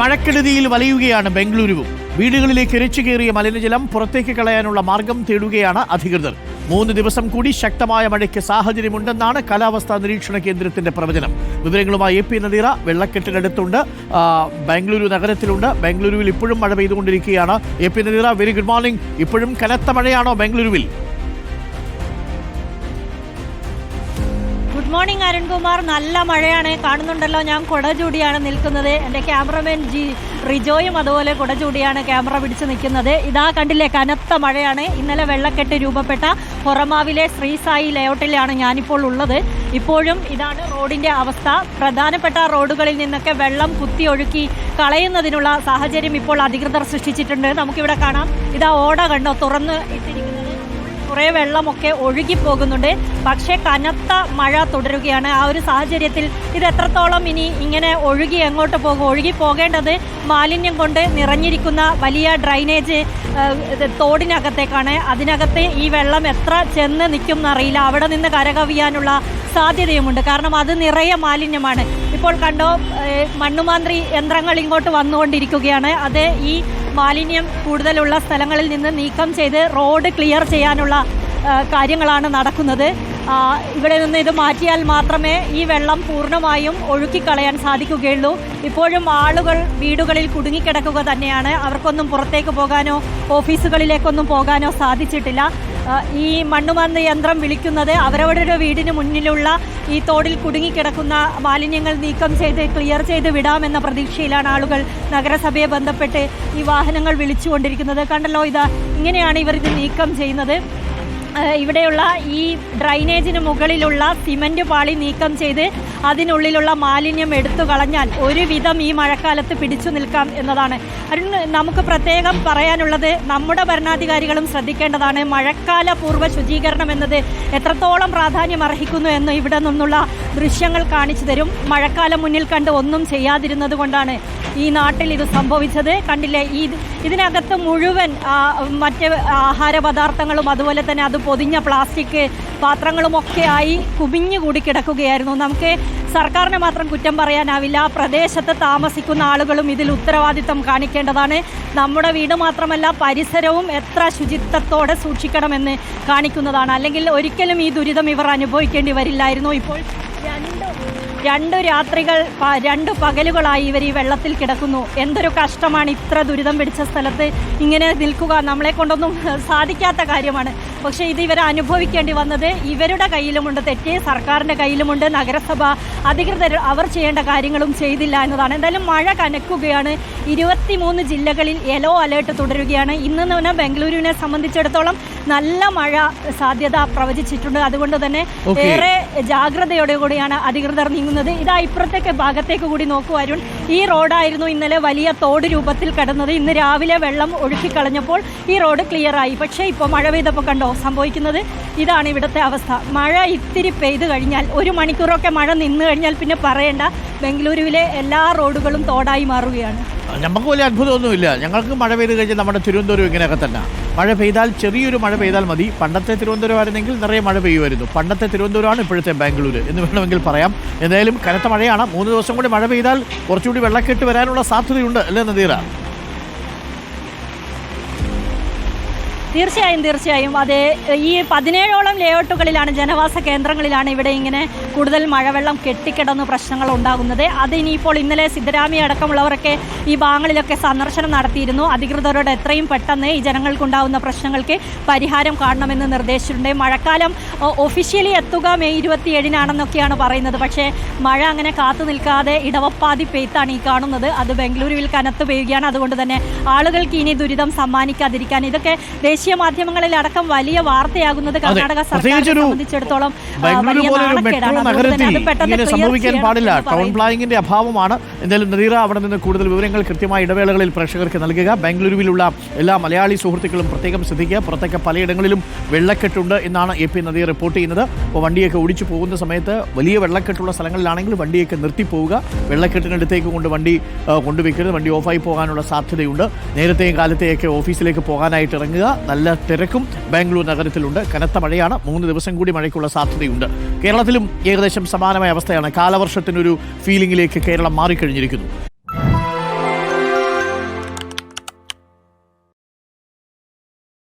മഴക്കെടുതിയിൽ വലയുകയാണ് ബംഗളൂരുവും. വീടുകളിലേക്ക് ഇരച്ചു കയറിയ മലിനജലം പുറത്തേക്ക് കളയാനുള്ള മാർഗം തേടുകയാണ് അധികൃതർ. മൂന്ന് ദിവസം കൂടി ശക്തമായ മഴയ്ക്ക് സാഹചര്യമുണ്ടെന്നാണ് കാലാവസ്ഥാ നിരീക്ഷണ കേന്ദ്രത്തിന്റെ പ്രവചനം. വിവരങ്ങളുമായി എ പി നദീറ വെള്ളക്കെട്ടിനടുത്തുണ്ട്. ബംഗളൂരു നഗരത്തിലുണ്ട്. ബാംഗ്ലൂരുവിൽ ഇപ്പോഴും മഴ പെയ്തുകൊണ്ടിരിക്കുകയാണ്. A P Nadeera very good morning. ഇപ്പോഴും കനത്ത മഴയാണോ ബാംഗ്ലൂരുവിൽ മോർണിംഗ് അരുൺകുമാർ. നല്ല മഴയാണ്. കാണുന്നുണ്ടല്ലോ ഞാൻ കുട ചൂടിയാണ് നിൽക്കുന്നത്. എന്റെ ക്യാമറമാൻ ജി റിജോയും അതുപോലെ കുട ചൂടിയാണ് ക്യാമറ പിടിച്ച് നിൽക്കുന്നത്. ഇതാ കണ്ടില്ലേ കനത്ത മഴയാണ്. ഇന്നലെ വെള്ളക്കെട്ട് രൂപപ്പെട്ട ഹൊറമാവിലെ ശ്രീസായി ലേഔട്ടിലാണ് ഞാനിപ്പോൾ ഉള്ളത്. ഇപ്പോഴും ഇതാണ് റോഡിന്റെ അവസ്ഥ. പ്രധാനപ്പെട്ട റോഡുകളിൽ നിന്നൊക്കെ വെള്ളം കുത്തി ഒഴുക്കി കളയുന്നതിനുള്ള സാഹചര്യം ഇപ്പോൾ അധികൃതർ സൃഷ്ടിച്ചിട്ടുണ്ട്. നമുക്കിവിടെ കാണാം. ഇതാ ഓട കണ്ടോ തുറന്ന് ഇട്ടിരിക്കുന്നത്. കുറേ വെള്ളമൊക്കെ ഒഴുകി പോകുന്നുണ്ട് പക്ഷേ കനത്ത മഴ തുടരുകയാണ്. ആ ഒരു സാഹചര്യത്തിൽ ഇത് എത്രത്തോളം ഇനി ഇങ്ങനെ ഒഴുകി എങ്ങോട്ട് പോകും? ഒഴുകി പോകേണ്ടത് മാലിന്യം കൊണ്ട് നിറഞ്ഞിരിക്കുന്ന വലിയ ഡ്രൈനേജ് തോടിനകത്തേക്കാണ്. അതിനകത്ത് ഈ വെള്ളം എത്ര ചെന്ന് നിൽക്കും എന്നറിയില്ല. അവിടെ നിന്ന് കരകവിയാനുള്ള സാധ്യതയുമുണ്ട്. കാരണം അത് നിറയെ മാലിന്യമാണ്. ഇപ്പോൾ കണ്ടോ മണ്ണുമാന്ത്രി യന്ത്രങ്ങൾ ഇങ്ങോട്ട് വന്നുകൊണ്ടിരിക്കുകയാണ്. അത് ഈ മാലിന്യം കൂടുതലുള്ള സ്ഥലങ്ങളിൽ നിന്ന് നീക്കം ചെയ്ത് റോഡ് ക്ലിയർ ചെയ്യാനുള്ള കാര്യങ്ങളാണ് നടക്കുന്നത്. ഇവിടെ നിന്ന് ഇത് മാറ്റിയാൽ മാത്രമേ ഈ വെള്ളം പൂർണമായും ഒഴുക്കിക്കളയാൻ സാധിക്കുകയുള്ളൂ. ഇപ്പോഴും ആളുകൾ വീടുകളിൽ കുടുങ്ങിക്കിടക്കുക തന്നെയാണ്. അവർക്കൊന്നും പുറത്തേക്ക് പോകാനോ ഓഫീസുകളിലേക്കൊന്നും പോകാനോ സാധിച്ചിട്ടില്ല. ഈ മണ്ണുമന്ന് യന്ത്രം വിളിക്കുന്നത് അവരവരുടെ വീടിന് മുന്നിലുള്ള ഈ തോടിൽ കുടുങ്ങിക്കിടക്കുന്ന മാലിന്യങ്ങൾ നീക്കം ചെയ്ത് ക്ലിയർ ചെയ്ത് വിടാമെന്ന പ്രതീക്ഷയിലാണ് ആളുകൾ നഗരസഭയെ ബന്ധപ്പെട്ട് ഈ വാഹനങ്ങൾ വിളിച്ചുകൊണ്ടിരിക്കുന്നത്. കണ്ടല്ലോ ഇത് ഇങ്ങനെയാണ് ഇവർ ഇത് നീക്കം ചെയ്യുന്നത്. ഇവിടെയുള്ള ഈ ഡ്രൈനേജിന് മുകളിലുള്ള സിമന്റ് പാളി നീക്കം ചെയ്ത് അതിനുള്ളിലുള്ള മാലിന്യം എടുത്തു കളഞ്ഞാൽ ഒരുവിധം ഈ മഴക്കാലത്ത് പിടിച്ചു നിൽക്കാം എന്നതാണ്. അരുൺ നമുക്ക് പ്രത്യേകം പറയാനുള്ളത് നമ്മുടെ ഭരണാധികാരികളും ശ്രദ്ധിക്കേണ്ടതാണ് മഴക്കാല പൂർവ ശുചീകരണം എന്നത് എത്രത്തോളം പ്രാധാന്യം അർഹിക്കുന്നു എന്ന് ഇവിടെ നിന്നുള്ള ദൃശ്യങ്ങൾ കാണിച്ചു തരും. മഴക്കാലം മുന്നിൽ കണ്ട് ഒന്നും ചെയ്യാതിരുന്നത് കൊണ്ടാണ് ഈ നാട്ടിൽ ഇത് സംഭവിച്ചത്. കണ്ടില്ലേ? ഈ ഇതിനകത്ത് മുഴുവൻ മറ്റ് ആഹാര പദാർത്ഥങ്ങളും അതുപോലെ തന്നെ അത് പൊതിഞ്ഞ പ്ലാസ്റ്റിക് പാത്രങ്ങളും ഒക്കെ ആയി കുമിഞ്ഞു കൂടി കിടക്കുകയായിരുന്നു. നമുക്ക് സർക്കാരിനെ മാത്രം കുറ്റം പറയാനാവില്ല. പ്രദേശത്ത് താമസിക്കുന്ന ആളുകളും ഇതിൽ ഉത്തരവാദിത്തം കാണിക്കേണ്ടതാണ്. നമ്മുടെ വീട് മാത്രമല്ല പരിസരവും എത്ര ശുചിത്വത്തോടെ സൂക്ഷിക്കണമെന്ന് കാണിക്കുന്നതാണ്. അല്ലെങ്കിൽ ഒരിക്കലും ഈ ദുരിതം ഇവർ അനുഭവിക്കേണ്ടി വരില്ലായിരുന്നു. ഇപ്പോൾ രണ്ട് രണ്ടു രാത്രികൾ രണ്ടു പകലുകളായി ഇവർ ഈ വെള്ളത്തിൽ കിടക്കുന്നു. എന്തൊരു കഷ്ടമാണ് ഇത്ര ദുരിതം പിടിച്ച സ്ഥലത്ത് ഇങ്ങനെ നിൽക്കുക. നമ്മളെ കൊണ്ടൊന്നും സാധിക്കാത്ത കാര്യമാണ്. പക്ഷേ ഇത് ഇവർ അനുഭവിക്കേണ്ടി വന്നത് ഇവരുടെ കയ്യിലുമുണ്ട് തെറ്റ് സർക്കാരിന്റെ കയ്യിലുമുണ്ട് നഗരസഭ അധികൃതർ അവർ ചെയ്യേണ്ട കാര്യങ്ങളും ചെയ്തില്ല എന്നതാണ്. എന്തായാലും മഴ കനക്കുകയാണ്. ഇരുപത്തിമൂന്ന് ജില്ലകളിൽ യെല്ലോ അലേർട്ട് തുടരുകയാണ്. ഇന്ന് തന്നെ ബംഗളൂരുവിനെ സംബന്ധിച്ചിടത്തോളം നല്ല മഴ സാധ്യത പ്രവചിച്ചിട്ടുണ്ട്. അതുകൊണ്ട് തന്നെ ഏറെ ജാഗ്രതയോടെ കൂടിയാണ് അധികൃതർ നീങ്ങുന്നത്. ഇതാ ഇപ്പുറത്തേക്ക് ഭാഗത്തേക്ക് കൂടി നോക്കൂ അരുൺ. ഈ റോഡായിരുന്നു ഇന്നലെ വലിയ തോട് രൂപത്തിൽ കടന്നത്. ഇന്ന് രാവിലെ വെള്ളം ഒഴുക്കിക്കളഞ്ഞപ്പോൾ ഈ റോഡ് ക്ലിയറായി പക്ഷേ ഇപ്പോൾ മഴ പെയ്തപ്പോൾ കണ്ടോ സംഭവിക്കുന്നത്? ഇതാണ് ഇവിടുത്തെ അവസ്ഥ. മഴ ഇത്തിരി പെയ്തു കഴിഞ്ഞാൽ ഒരു മണിക്കൂറൊക്കെ മഴ നിന്നു കഴിഞ്ഞാൽ പിന്നെ പറയേണ്ട. ബംഗളൂരുവിലെ എല്ലാ റോഡുകളും തോടായി മാറുകയാണ്. നമുക്ക് വലിയ അത്ഭുതമൊന്നുമില്ല. ഞങ്ങൾക്ക് മഴ പെയ്ത് കഴിഞ്ഞാൽ നമ്മുടെ തിരുവനന്തപുരം ഇങ്ങനെയൊക്കെ തന്നെ. മഴ പെയ്താൽ ചെറിയൊരു മഴ പെയ്താൽ മതി. പണ്ടത്തെ തിരുവനന്തപുരം ആയിരുന്നെങ്കിൽ നിറയെ മഴ പെയ്യുമായിരുന്നു. പണ്ടത്തെ തിരുവനന്തപുരമാണ് ഇപ്പോഴത്തെ ബാംഗ്ലൂർ എന്ന് വേണമെങ്കിൽ പറയാം. എന്തായാലും കനത്ത മഴയാണ്. മൂന്ന് ദിവസം കൂടി മഴ പെയ്താൽ കുറച്ചുകൂടി വെള്ളക്കെട്ട് വരാനുള്ള സാധ്യതയുണ്ട് അല്ലേ നദീറ? തീർച്ചയായും തീർച്ചയായും. അതെ ഈ പതിനേഴോളം ലേഔട്ടുകളിലാണ് ജനവാസ കേന്ദ്രങ്ങളിലാണ് ഇവിടെ ഇങ്ങനെ കൂടുതൽ മഴവെള്ളം കെട്ടിക്കിടന്ന് പ്രശ്നങ്ങൾ ഉണ്ടാകുന്നത്. അത് ഇനിയിപ്പോൾ ഇന്നലെ സിദ്ധരാമയ്യ അടക്കമുള്ളവരൊക്കെ ഈ ഭാഗങ്ങളിലൊക്കെ സന്ദർശനം നടത്തിയിരുന്നു. അധികൃതരോട് എത്രയും പെട്ടെന്ന് ഈ ജനങ്ങൾക്കുണ്ടാകുന്ന പ്രശ്നങ്ങൾക്ക് പരിഹാരം കാണണമെന്ന് നിർദ്ദേശിച്ചിട്ടുണ്ട്. മഴക്കാലം ഒഫീഷ്യലി എത്തുക മെയ് ഇരുപത്തിയേഴിനാണെന്നൊക്കെയാണ് പറയുന്നത്. പക്ഷേ മഴ അങ്ങനെ കാത്തു നിൽക്കാതെ ഇടവപ്പാതി പെയ്ത്താണ് ഈ കാണുന്നത്. അത് ബംഗളൂരുവിൽ കനത്ത് പെയ്യുകയാണ്. അതുകൊണ്ട് തന്നെ ആളുകൾക്ക് ഇനി ദുരിതം സമ്മാനിക്കാതിരിക്കാൻ ഇതൊക്കെ ദേശീയ മാധ്യമങ്ങളിൽ അടക്കം വലിയ വാർത്തയാകുന്നത് കർണാടക സർക്കാരിനെ സംബന്ധിച്ചിടത്തോളം സംഭവിക്കാൻ പാടില്ല. ടൗൺ പ്ലാനിങ്ങിന്റെ അഭാവമാണ്. എന്തായാലും നദീറ അവിടെ നിന്ന് കൂടുതൽ വിവരങ്ങൾ കൃത്യമായ ഇടവേളകളിൽ പ്രേക്ഷകർക്ക് നൽകുക. ബാംഗ്ലൂരുവിലുള്ള എല്ലാ മലയാളി സുഹൃത്തുക്കളും പ്രത്യേകം ശ്രദ്ധിക്കുക. പുറത്തൊക്കെ പലയിടങ്ങളിലും വെള്ളക്കെട്ടുണ്ട് എന്നാണ് എ പി നദീർ റിപ്പോർട്ട് ചെയ്യുന്നത്. അപ്പോൾ വണ്ടിയൊക്കെ ഓടിച്ചു പോകുന്ന സമയത്ത് വലിയ വെള്ളക്കെട്ടുള്ള സ്ഥലങ്ങളിലാണെങ്കിൽ വണ്ടിയൊക്കെ നിർത്തി പോവുക. വെള്ളക്കെട്ടിനടുത്തേക്ക് കൊണ്ട് വണ്ടി കൊണ്ടുവയ്ക്കരുത്. വണ്ടി ഓഫായി പോകാനുള്ള സാധ്യതയുണ്ട്. നേരത്തെയും കാലത്തെയൊക്കെ ഓഫീസിലേക്ക് പോകാനായിട്ട് ഇറങ്ങുക. നല്ല തിരക്കും ബാംഗ്ലൂർ നഗരത്തിലുണ്ട്. കനത്ത മഴയാണ്. മൂന്ന് ദിവസം കൂടി മഴയ്ക്കുള്ള സാധ്യതയുണ്ട്. കേരളത്തിലും ഏകദേശം സമാനമായ അവസ്ഥയാണ്. കാലവർഷത്തിനൊരു ഫീലിംഗിലേക്ക് കേരളം മാറിക്കഴിഞ്ഞിരിക്കുന്നു.